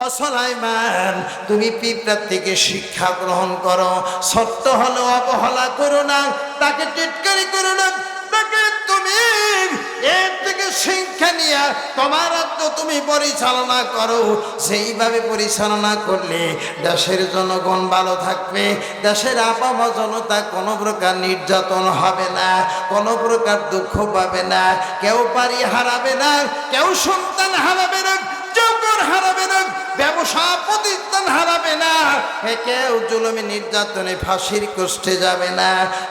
সলাইমান, তুমি পিঁপড়ার থেকে শিক্ষা গ্রহণ করো। সত্য হলো অবহেলা করো না, তাকে টিটকারি করো না। তোমার তুমি পরিচালনা করো। সেইভাবে পরিচালনা করলে দেশের জনগণ ভালো থাকবে, দেশের জনতা কোনো প্রকার নির্যাতন হবে না, কোনো প্রকার দুঃখ পাবে না। কেউ বাড়ি হারাবে না, কেউ সন্তান হারাবে না চৌকর হারাবে ব্যবসা প্রতিষ্ঠান হারাবে না। এ কেউ জুলুমি নির্যাতনে ফাঁসির কষ্টে যাবে না।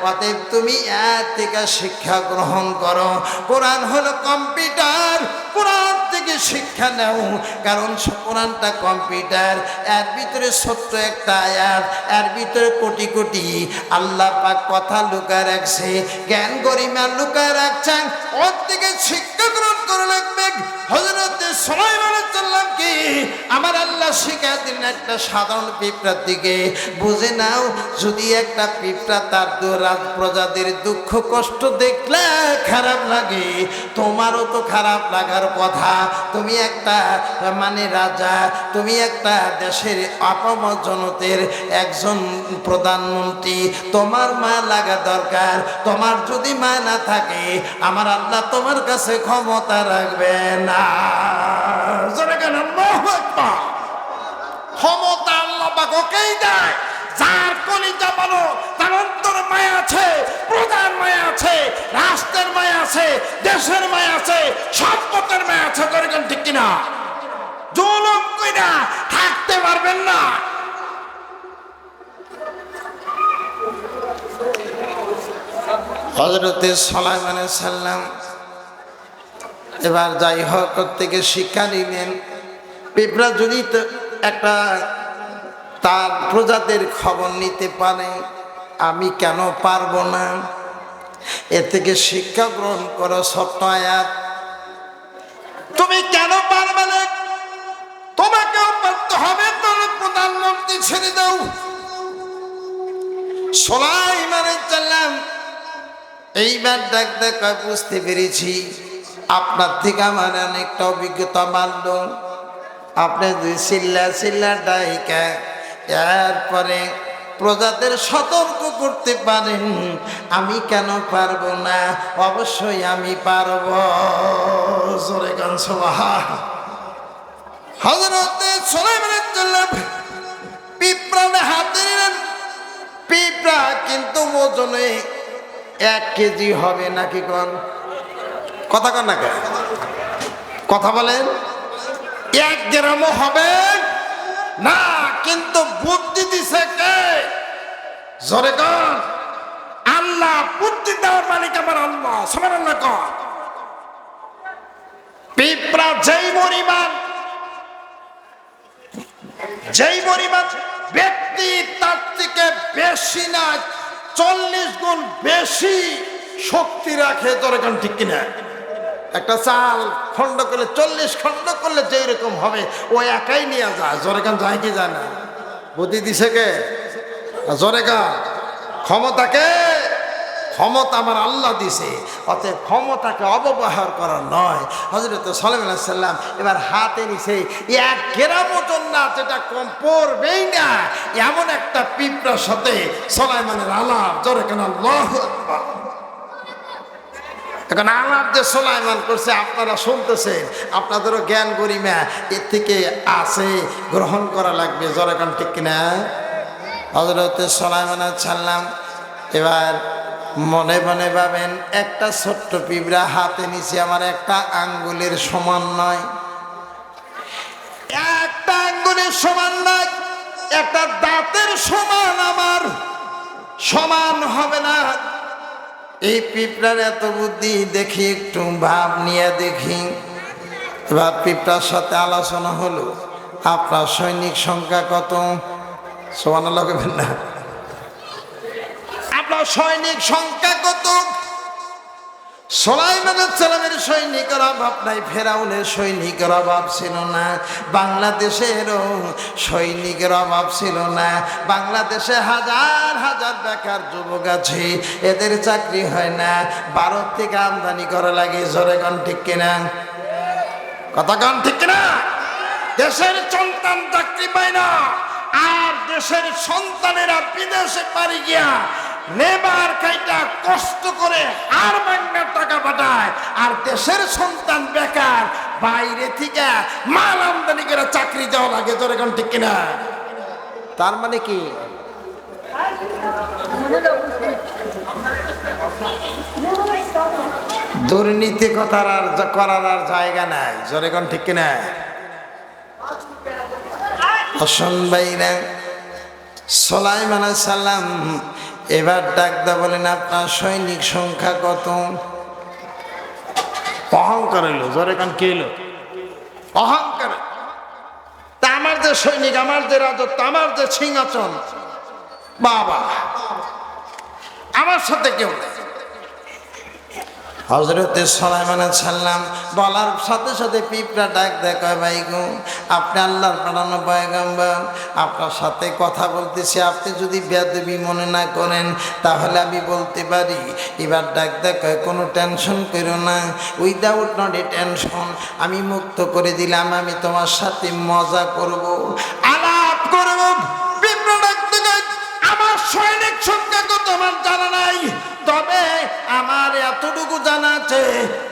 অতএব তুমি এর থেকে শিক্ষা গ্রহণ করো। কোরআন হলো কম্পিউটার। কোরআন থেকে শিক্ষা নাও, কারণ কোরআনটা কম্পিউটার, এর ভিতরে ছোট্ট একটা আয়াত, এর ভিতরে কোটি কোটি আল্লাহ পাক কথা লুকায় রাখছে, জ্ঞান গরিমা লুকায় রাখছেন, ওর থেকে শিক্ষা গ্রহণ করে লাগবে হজরতে সুলাইমান সাল্লাম কি আমার আল্লাহ শিখায় দিন একটা সাধারণ পিঁপড়ার দিকে। বুঝে নাও, যদি একটা পিঁপড়া তার দু- রাজ প্রজাদের দুঃখ কষ্ট দেখলে খারাপ লাগে, তোমারও তো খারাপ লাগার কথা। তুমি একটা মানে রাজা, তুমি একটা দেশের আপাম জনতের একজন প্রধানমন্ত্রী। তোমার মা লাগা দরকার, তোমার যদি মা না থাকে, আমার আল্লাহ তোমার কাছে ক্ষমতা রাখবে না। ক্ষমতা আল্লাহ দেয়। যার কলিজা বলো, তার অন্তর মায়া আছে, প্রধান মায়া আছে, রাষ্ট্রের মায়া আছে, দেশের মায়া আছে, সম্পদের মায়া আছে দরকার ঠিক কিনা? জুলুম কইরা থাকতে পারবেন না। হজরতে সালাইমান সাল্লাম এবার যাই হোক থেকে শিক্ষা নিলেন? পিঁপড়া যদি একটা তার প্রজাদের খবর নিতে পারে, আমি কেন পারব না? এ থেকে শিক্ষা গ্রহণ করো ছোট্ট আয়াত। তুমি কেন পারবে না? তোমাকেও পারতে হবে তোর প্রধানমন্ত্রী ছেড়ে দাও। সোলাই মানে চললাম, এইবার ডাক দেখা বুঝতে পেরেছি। আপনার থেকে আমার অনেকটা অভিজ্ঞতা মানল। আপনি দুই চিল্লা চিল্লা ডাইকা এরপরে প্রজাদের সতর্ক করতে পারেন। আমি কেন পারব না? অবশ্যই আমি পারব। জোরে হজরতে সোলাইমানের জন্য পিঁপড়া হাতে নিলেন। পিঁপড়া কিন্তু ওজনে এক কেজি হবে নাকি কন? কথা কন না? কথা বলেন। এক গ্রামও হবে না, কিন্তু বুদ্ধি দিছে কে? জোরে কন। আল্লাহ বুদ্ধি দেওয়ার মালিক আমার আল্লাহ সবার আল্লাহ কন। পিঁপড়া যেই পরিমাণ যেই পরিমাণ ব্যক্তি তার থেকে বেশি না, চল্লিশ গুণ বেশি শক্তি রাখে দরকার ঠিক কিনা? একটা চাল খণ্ড করলে, চল্লিশ খণ্ড করলে যেই রকম হবে, ও একাই নিয়ে যায়। জোরেগান যায় কি যায় না? বুদ্ধি দিছে কে? জোরেগান ক্ষমতাকে ক্ষমতা আমার আল্লাহ দিছে। অতএব ক্ষমতাকে অপব্যবহার করা নয়। হজরত সালাম সাল্লাম এবার হাতে নিছে এক গ্রাম ওজন না, যেটা কম পড়বেই না, এমন একটা পিঁপড়ার সাথে সলাইমানের আলাপ। জোরে কেন আল্লাহ। এখন আলাপ যে সোলাইমান করছে, আপনারা শুনতেছেন, আপনাদেরও জ্ঞান গরিমা, এর থেকে আছে, গ্রহণ করা লাগবে জরাকান ঠিক কিনা? হজরত সোলাইমান ছাড়লাম এবার মনে মনে ভাবেন, একটা ছোট্ট পিঁপড়া হাতে নিচে আমার একটা আঙ্গুলের সমান নয়। একটা আঙ্গুলের সমান নয়, একটা দাঁতের সমান আমার, সমান হবে না। এই পিঁপড়ার এত বুদ্ধি, দেখি একটু ভাব নিয়ে দেখি। এবার পিঁপড়ার সাথে আলোচনা হলো, আপনার সৈনিক সংখ্যা কত? সমান লাগবেন না। আপনার সৈনিক সংখ্যা কত? সালামের সৈনিকের অভাব নাই, ফেরাউনের সৈনিকের অভাব ছিল না, বাংলাদেশেরও সৈনিকের অভাব ছিল না। বাংলাদেশে হাজার হাজার বেকার যুবক আছে, এদের চাকরি হয় না। ভারত থেকে আমদানি করা লাগে, জোরে গান ঠিক কিনা? কথা গান ঠিক কিনা? দেশের সন্তান চাকরি পায় না, আর দেশের সন্তানেরা বিদেশে পারি গিয়া নেবার খাইটা কষ্ট করে আর বাংলার টাকা পাঠায়, আর দেশের সন্তান বেকার, বাইরে থেকে মাল আমদানি করে চাকরি দেওয়া লাগে, তোর এখন ঠিক কিনা? তার মানে কি? দুর্নীতি কথার আর করার আর জায়গা নাই জোরে কোন ঠিক কিনা? হসন ভাইরা, সোলাইমান সাল্লাম এবার ডাকদা বলেন, আপনার সৈনিক সংখ্যা কত? অহংকার এলো জোরে কান কে এলো অহংকার। তা আমার যে সৈনিক, আমার যে রাজত্ব, আমার যে সিংহাচন বাবা। আমার সাথে কেউ নেই। হজরতে সলাইমান সাল্লাম বলার সাথে সাথে পিঁপড়া ডাক দেখায় ভাই গো, আপনি আল্লাহর পাঠানো পয়গম্বর, আপনার সাথে কথা বলতেছি, আপনি যদি বেদবি মনে না করেন, তাহলে আমি বলতে পারি। এবার ডাক দেখায় কোনো টেনশন করো না উইদাউট নট এ টেনশন আমি মুক্ত করে দিলাম, আমি তোমার সাথে মজা করব। এতটুকু জানা আছে?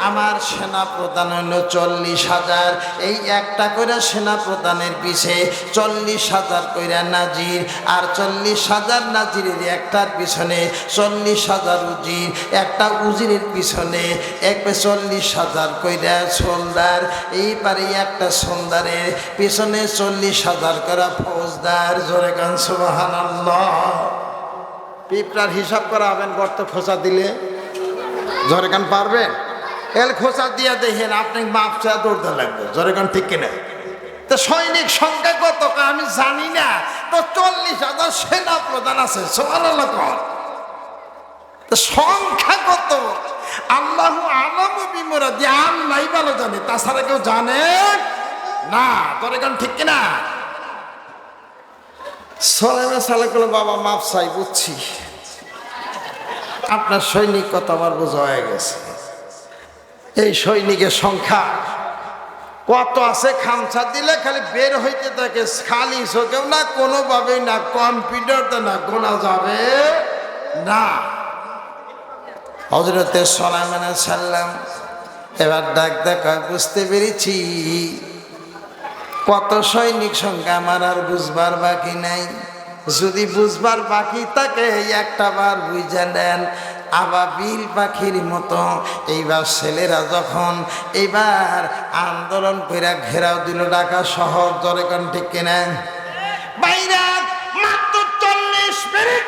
আমার সেনা প্রধান হলো চল্লিশ হাজার। এই একটা করে সেনা প্রধানের পিছে চল্লিশ হাজার কইরা নাজির। আর চল্লিশ হাজার নাজিরের একটার পিছনে চল্লিশ হাজার উজির। একটা উজিরের পিছনে এক চল্লিশ হাজার কইরা সোলদার। এইবারে একটা সোলদারের পিছনে চল্লিশ হাজার করা ফৌজদার। জোরে গান সুবাহান পিঁপড়ার হিসাব করা হবেন, গর্ত খোঁচা দিলে। জোরে গান পারবেন এল খোঁচা দিয়ে দেখেন, আপনি মাপ চা দৌড়তে লাগবে। জোরে গান ঠিক কিনা? তো সৈনিক সংখ্যা কত আমি জানি না। তো চল্লিশ হাজার সেনা প্রধান আছে তো সংখ্যা কত? আল্লাহ আলম বিমরা দিয়ে আল্লাহ ভালো জানে, তাছাড়া কেউ জানে না। তোর এখন ঠিক কিনা? সালা করল, বাবা, মাপ চাই, বুঝছি। আপনার সৈনিক কত আমার বোঝা হয়ে গেছে। এই সৈনিকের সংখ্যা কত আছে খামছা দিলে খালি বের হইতে থাকে, খালি চোখেও না, কোনোভাবেই না, কম্পিউটারতে না, গোনা যাবে না। হজরতে সোলাইমান সাল্লাম এবার ডাক দেখা বুঝতে পেরেছি। কত সৈনিক সংখ্যা আমার আর বুঝবার বাকি নাই। যদি বুঝবার বাকি তাকে একটা বার বুঝে নেন। আবার বিল পাখির মতো, এইবার ছেলেরা যখন এইবার আন্দোলন করে ঘেরাও দিল, ঢাকা শহর কোন ঠিক কিনা? বাইরা মাত্র চল্লিশ মিনিট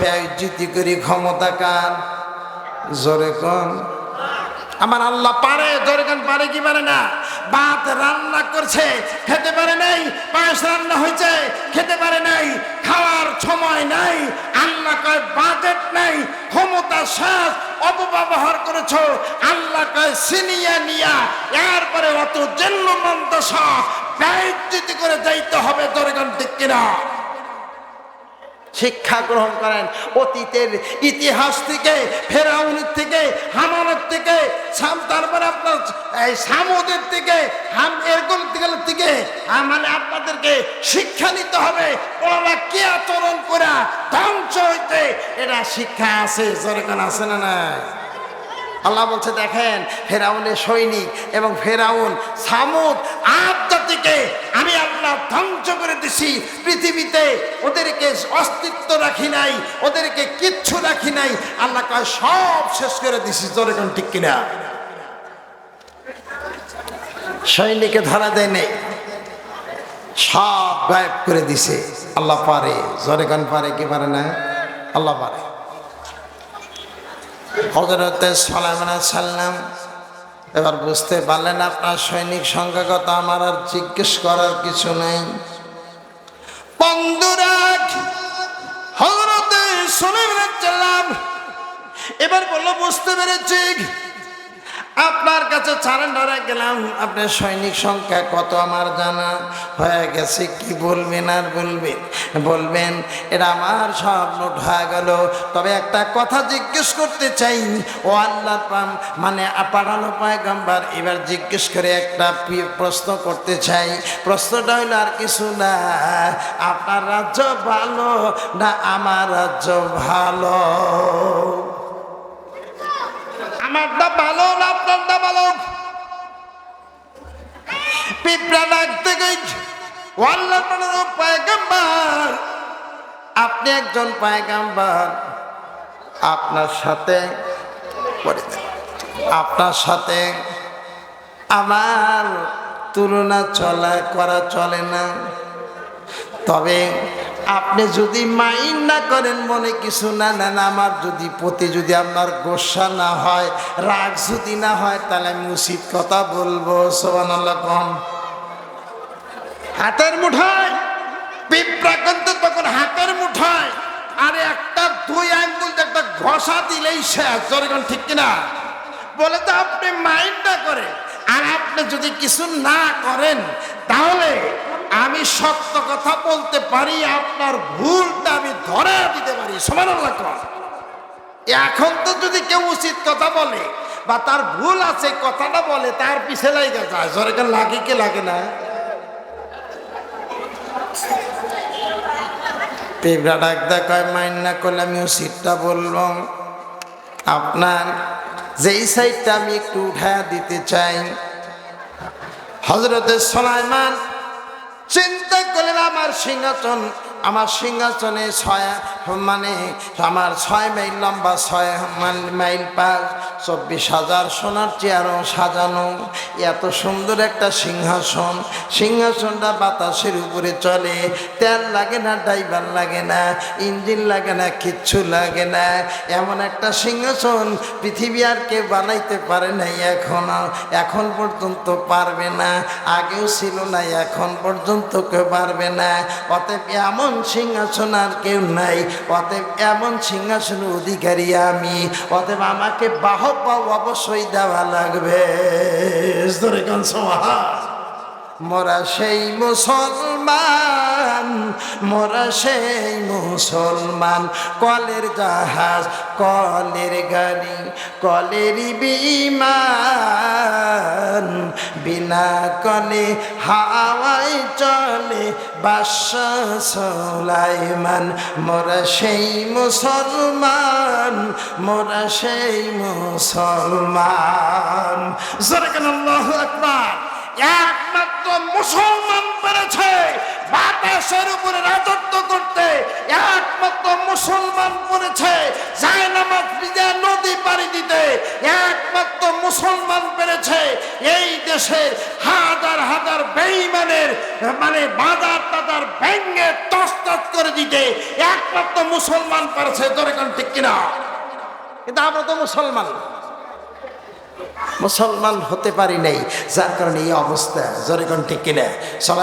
ব্যয়জিতি করি ক্ষমতা কার? জোরে কন। আমার আল্লাহ পারে জোরে পারে কি পারে না? ভাত রান্না করছে, খেতে পারে নাই, পায়েস রান্না হয়েছে, খেতে পারে নাই, খাওয়ার সময় নাই, আল্লাহ কয় বাজেট নাই, ক্ষমতা শেষ অপব্যবহার করেছ, আল্লাহ কয় সিনিয়া নিয়া, এরপরে অত জেল্ল মন্তসা ব্যয়জিতি করে যাইতে হবে দরগান ঠিক কিনা? শিক্ষা গ্রহণ করেন। অতীতের ইতিহাস থেকে, ফেরাউন থেকে হামানের থেকে তারপরে আপনার, এই সামুদের থেকে, হাম এরকম থেকে থেকে মানে আপনাদেরকে শিক্ষা নিতে হবে। ওরা কে আচরণ করা ধ্বংস হইতে এটা শিক্ষা আছে যেরকম আছে না না আল্লাহ বলছে, দেখেন, ফেরাউনের সৈনিক এবং ফেরাউন সামুদ আট জাতিকে আমি ধ্বংস করে দিছি। পৃথিবীতে ওদেরকে অস্তিত্ব রাখি নাই, ওদেরকে কিচ্ছু রাখি নাই। আল্লাহ কয়, সব শেষ করে দিছি তোর এখন ঠিক কিনা? সৈনিকে ধরা দেয় নেই, সব গায়েব করে দিছে। আল্লাহ পারে জরেগান পারে, কি পারে না? আল্লাহ পারে। হজরতে সালাম সাল্লাম এবার বুঝতে পারলেন আপনার সৈনিক সংখ্যা কত আমার আর জিজ্ঞেস করার কিছু নেই। এবার বলল, বুঝতে পেরেছি আপনার কাছে সারেন্ডারে গেলাম আপনার সৈনিক সংখ্যা কত আমার জানা? হয়ে গেছে কি বলবেন আর বলবেন? বলবেন এটা আমার সব নোট হয়ে গেল। তবে একটা কথা জিজ্ঞেস করতে চাই, ও আল্লাহ পাম মানে পাঠানো পায়গাম্বার, এবার জিজ্ঞেস করে একটা প্রশ্ন করতে চাই। প্রশ্নটা হইল আর কিছু না, আপনার রাজ্য ভালো না আমার রাজ্য ভালো? আমারটা ভালো না আপনারটা ভালো? পিঁপড়া ডাকতে ওয়াল্লাহ পায়গাম্বার, আপনি একজন পায়গাম্বার। আপনার সাথে আপনার সাথে আমার তুলনা চলা করা চলে না। তবে আপনি যদি মাইন্ড না করেন, মনে কিছু না নেন আমার যদি প্রতি যদি আপনার গোসা না হয়, রাগ যদি না হয়, তাহলে আমি উচিত কথা বলব সোহান কম। হাতের মুঠায়। পিঁপড়া কিন্তু তখন হাতের মুঠায়। আরে একটা দুই আঙ্গুল একটা ঘষা দিলেই যখন ঠিক কিনা? বলে তো আপনি মাইন্ড না করে আর আপনি যদি কিছু না করেন, তাহলে আমি সত্য কথা বলতে পারি, আপনার ভুলটা আমি ধরে দিতে পারি। সমান এখন তো যদি কেউ উচিত কথা বলে বা তার ভুল আছে, কথাটা বলে, তার পিছে লাগে যায়। লাগে কি লাগে না? পেবরা ডাক দেখায় মাইন না করলে আমিও সিটটা বললাম আপনার যেই সাইডটা আমি একটু উঠায় দিতে চাই হজরতের সোলাইমান চিন্তা করলেন আমার সিংহাসন আমার সিংহাসনে ছয় মানে আমার ছয় মাইল লম্বা, ছয় মাইল পাঁচ চব্বিশ হাজার সোনার চেয়ারও সাজানো। এত সুন্দর একটা সিংহাসন। সিংহাসনটা বাতাসের উপরে চলে। তেল লাগে না, ড্রাইভার লাগে না, ইঞ্জিন লাগে না, কিচ্ছু লাগে না। এমন একটা সিংহাসন পৃথিবী আর কেউ বানাইতে পারে নাই এখনও। এখন পর্যন্ত পারবে না। আগেও ছিল না, এখন পর্যন্ত কেউ পারবে না। অতএব এমন সিংহাসন আর কেউ নাই। অতএব এমন সিংহাসন অধিকারী আমি। অতএব আমাকে বাহবা অবশ্যই দেওয়া লাগবে। ধরে কান সোহা মোরা সেই মুসলমান, মোরা সেই মুসলমান। কলের জাহাজ, কলের গাড়ি, কলের বিমান। বিনা কলে হাওয়ায় চলে বাদশা সোলাইমান। মোরা সেই মুসলমান, মোরা সেই মুসলমান। আকবার? একমাত্র মুসলমান পেরেছে বাতাসের উপরে রাজত্ব করতে একমাত্র মুসলমান পড়েছে যায় নামাজ বিজয় নদী পাড়ি দিতে একমাত্র মুসলমান পেরেছে এই দেশের হাজার হাজার বেইমানের মানে বাজার টাজার ভেঙ্গে তস্তত করে দিতে একমাত্র মুসলমান পেরেছে এখন ঠিক কিনা? কিন্তু আমরা তো মুসলমান। না। মুসলমান হতে পারি নাই, যার কারণে এই অবস্থা। জোরে কোন ঠিক কিনা?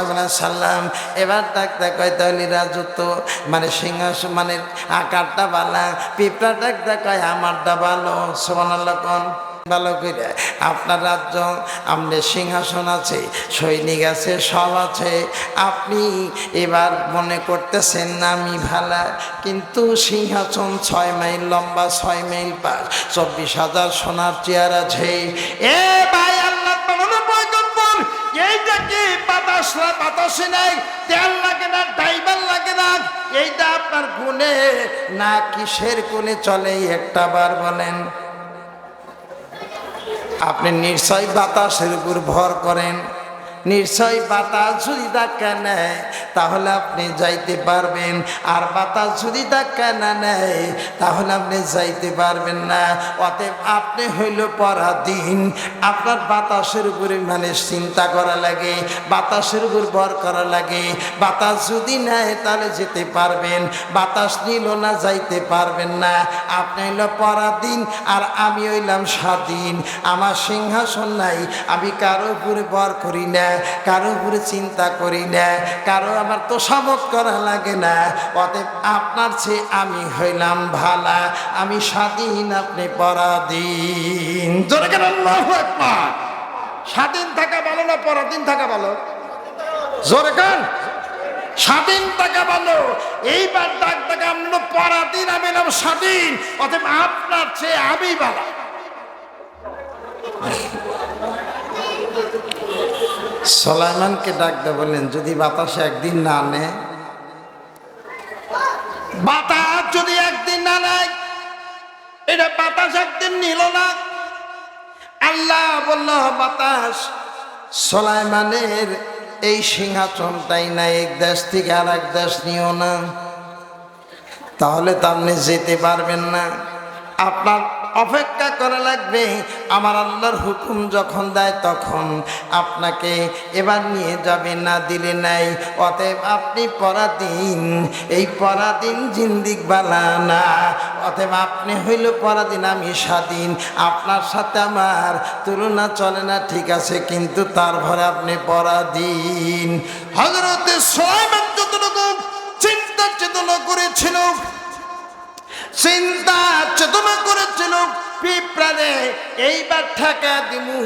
বলেন সাল্লাম, এবার ডাক দেখায় তাহলে রাজত্ব মানে সিংহাস মানে আকারটা বালা পিঁপড়া ডাক কয় আমারটা ভালো সোমান ভালো করে। আপনার রাজ্য আমাদের সিংহাসন আছে, সৈনিক আছে, সব আছে। আপনি এবার মনে করতেছেন না আমি ভালা, কিন্তু সিংহাসন ছয় মাইল লম্বা, ছয় মাইল পাঁচ চব্বিশ হাজার সোনার চেয়ার আছে। এ ভাই আল্লাহ বানানো পয়গম্বর এইটা কি বাতাস বাতাসে নাই? তেল লাগে না ড্রাইভার লাগে না? এইটা আপনার গুণে না কিসের গুণে চলে, একটা বার বলেন। আপনি নিশ্চয় বাতাসের উপর ভর করেন। নিশ্চয় বাতাস যদি ধাক্কা নেয়, তাহলে আপনি যাইতে পারবেন। আর বাতাস যদি ধাক্কা না নেয়, তাহলে আপনি যাইতে পারবেন না। অতএব আপনি হইল পরাধীন। আপনার বাতাসের উপরে মানে চিন্তা করা লাগে, বাতাসের উপর ভর করা লাগে। বাতাস যদি নেয়, তাহলে যেতে পারবেন। বাতাস নিল না, যাইতে পারবেন না। আপনি হইল পরাধীন, আর আমি হইলাম স্বাধীন। আমার সিংহাসন নাই, আমি কারও উপরে বর করি না। কারও উপরে চিন্তা করি না, কারও আমার তো সামত করা লাগে না। অতএব আপনার চেয়ে আমি হইলাম ভালা, আমি স্বাধীন আপনি পরাধীন। স্বাধীন থাকা ভালো না পরাধীন থাকা ভালো? জোরে কান? স্বাধীন থাকা ভালো। এইবার ডাক ডাকা আমরা পরাধীন, আমি নাম স্বাধীন। অতএব আপনার চেয়ে আমি ভালো। সলাইমানকে ডাকতে বললেন, যদি বাতাসে একদিন না নেয় বাতাস যদি একদিন না নেয়, এটা বাতাস একদিন নিল না। আল্লাহ বলল, বাতাস, সলাইমানের এই সিংহাসনটাই না, এক দেশ থেকে আর এক দেশ নিও না। তাহলে তো আপনি যেতে পারবেন না। আপনার অপেক্ষা করা লাগবে। আমার আল্লাহর হুকুম যখন দেয় তখন আপনাকে এবার নিয়ে যাবে না দিলে নাই। অতএব আপনি পরাধীন। এই পরাধীন জিন্দিক বালা না। অতএব আপনি হইল পরাধীন, আমি স্বাধীন। আপনার সাথে আমার তুলনা চলে না, ঠিক আছে, কিন্তু তার ভরে আপনি পরাধীন। হজরতে যতটুকু চিন্তা চেতনা করেছিল চিন্তা চেতনা করেছিল, পিঁপড়ারে, এইবার ঠেকা দিমু,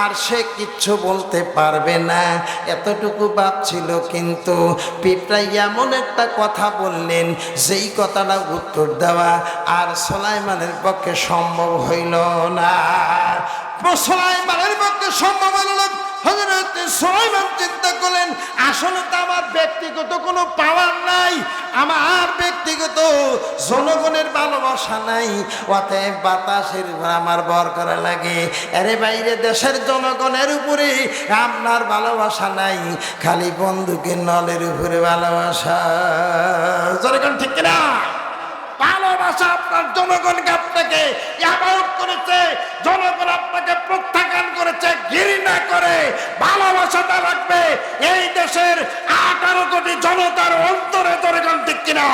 আর সে কিচ্ছু বলতে পারবে না। এতটুকু ভাবছিল কিন্তু পিঁপড়া এমন একটা কথা বললেন, যেই কথাটা উত্তর দেওয়া আর সোলাইমানের পক্ষে সম্ভব হইল না। সোলাইমানের পক্ষে সম্ভব হইল না। কোনো পাওয়ার নাই অতএব বাতাসের বাইরে দেশের জনগণের উপরে আপনার ভালোবাসা নাই, খালি বন্ধুকের নলের উপরে ভালোবাসা। জনগণ ঠিক না ভালোবাসা আপনার জনগণকে আপনাকে করেছে, জনগণ ঘৃণা করে ভালোবাসাটা রাখবে। এই দেশের আঠারো কোটি জনতার অন্তরে জনগণ ঠিক কিনা?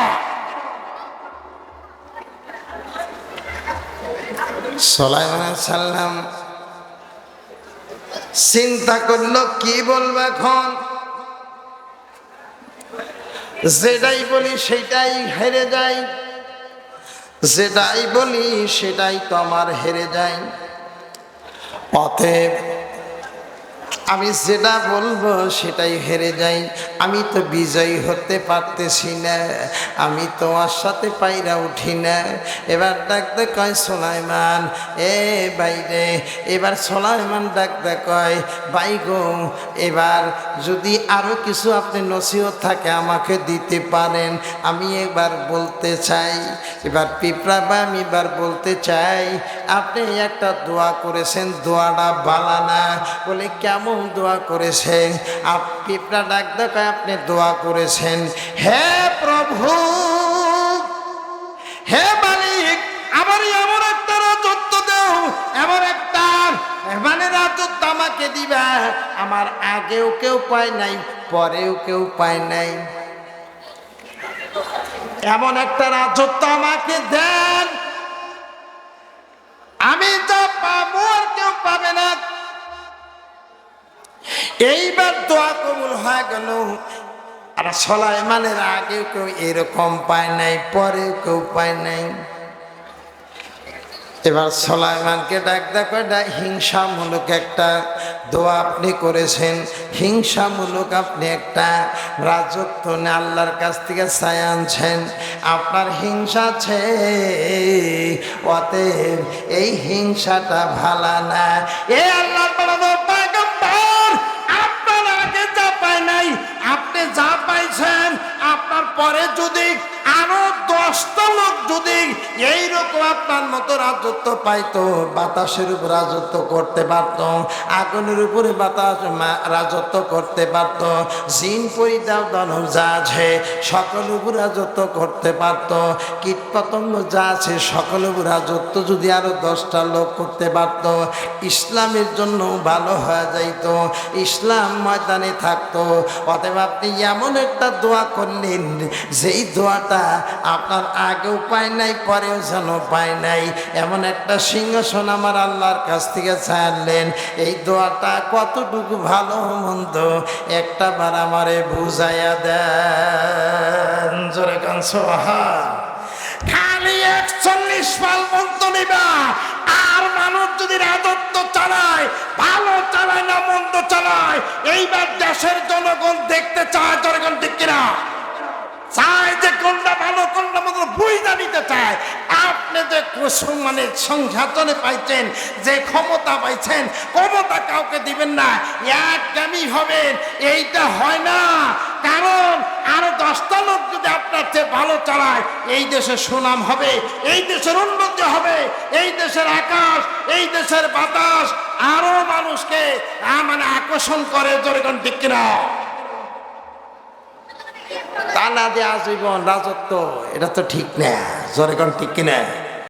চিন্তা করল, কি বলব এখন? যেটাই বলি সেটাই হেরে যায়। যেটাই বলি সেটাই তো আমার হেরে যায়। অতএব আমি যেটা বলব সেটাই হেরে যাই। আমি তো বিজয়ী হতে পারতেছি না। আমি তোমার সাথে পাইরা উঠি না। এবার ডাকতে কয় সোলাইমান এ বাইরে। এবার সোলাইমান ডাকতে কয় বাই গো, এবার যদি আরও কিছু আপনি নসিহত থাকে আমাকে দিতে পারেন। আমি এবার বলতে চাই, এবার পিঁপড়া বা আমি এবার বলতে চাই, আপনি একটা দোয়া করেছেন, দোয়াটা বালানা বলে, কেমন দোয়া করেছেন? পিঁপড়া ডাক দেখায় আপনি দোয়া করেছেন। হে প্রভু, হে মালিক আমার এমন একটা রাজত্ব দেও, এমন একটা মানে রাজত্ব আমাকে দিবা। আমার আগেও কেউ পায় নাই, পরেও কেউ পায় নাই। এমন একটা রাজত্ব আমাকে দেন এইবার দোয়া কবুল হয়ে গেল। আর সলাইমানের আগে কেউ এরকম পায় নাই, পরেও কেউ পায় নাই। এবার সলাইমানকে ডাক, দেখো ডাক হিংসামূলক একটা দোয়া আপনি করেছেন। হিংসামূলক আপনি একটা রাজত্ব নিয়ে আল্লাহর কাছ থেকে চাই আনছেন। আপনার হিংসা আছে অতএব এই হিংসাটা ভালা না। এ আল্লাহর যদি এইরকম আপনার মতো রাজত্ব পাইতো, বাতাসের উপর রাজত্ব করতে পারত, আগুনের উপরে বাতাস রাজত্ব করতে পারত, জিন পরিদাও দানব যা আছে সকল উপর রাজত্ব করতে পারত কীট পতঙ্গ যা আছে সকল উপর রাজত্ব যদি আরও দশটা লোক করতে পারত, ইসলামের জন্য ভালো হয়ে যাইতো, ইসলাম ময়দানে থাকতো, অতএব আপনি এমন একটা দোয়া করলেন, যেই দোয়াটা আপনার আগেও পায় নাই, পরেও যেন পায় নাই। এমন একটা সিংহাসন আমার আল্লাহর কাছ থেকে ছাড়লেন। এই দোয়াটা কতটুকু ভালো মন্দ, একটা বার আমারে বুঝাইয়া দেন। জোরে সোহা খালি একচল্লিশ পাল মন্ত নিবা। আর মানুষ যদি রাজত্ব চালায়, ভালো চালায় না মন্দ চালায়, এইবার দেশের জনগণ দেখতে চায়, জনগণ ঠিক কিনা? চায় যে কোনটা ভালো, কোনটা মতো বুঝা নিতে চায়। আপনি যে মানে সংঘাতনে পাইছেন, যে ক্ষমতা পাইছেন, ক্ষমতা কাউকে দিবেন না একদমই হবেন, এইটা হয় না। কারণ আরও দশটা লোক যদি আপনার চেয়ে ভালো চালায়, এই দেশের সুনাম হবে, এই দেশের উন্নতি হবে, এই দেশের আকাশ, এই দেশের বাতাস, আরও মানুষকে মানে আকর্ষণ করে জোরেগণ ঠিক তা না দিয়ে আজীবন রাজত্ব এটা তো ঠিক না। জোরে কোন ঠিক কিনা?